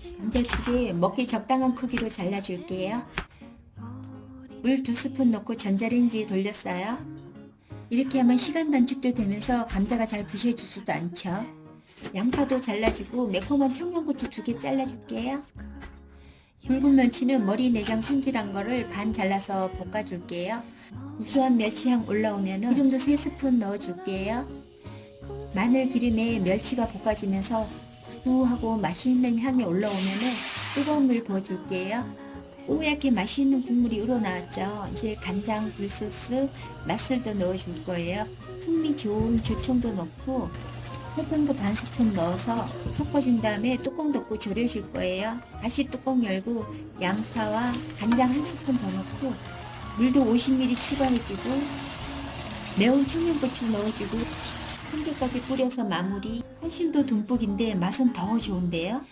두개 먹기 적당한 크기로 잘라줄게요. 물 두 스푼 넣고 전자레인지에 돌렸어요. 이렇게 하면 시간 단축도 되면서 감자가 잘 부셔지지도 않죠. 양파도 잘라주고 매콤한 청양고추 두 개 잘라줄게요. 붉은 멸치는 머리 내장 손질한 거를 반 잘라서 볶아줄게요. 구수한 멸치향 올라오면 기름도 3스푼 넣어줄게요. 마늘 기름에 멸치가 볶아지면서 구하고 맛있는 향이 올라오면 뜨거운 물 부어줄게요. 뽀얗게 맛있는 국물이 우러나왔죠. 이제 간장, 굴소스, 맛술도 넣어줄 거예요. 풍미 좋은 조청도 넣고 설탕도 반 스푼 넣어서 섞어준 다음에 뚜껑 덮고 졸여줄 거예요. 다시 뚜껑 열고 양파와 간장 한 스푼 더 넣고 물도 50ml 추가해주고 매운 청양고추 넣어주고 한 개까지 뿌려서 마무리. 더 듬뿍인데 맛은 더 좋은데요.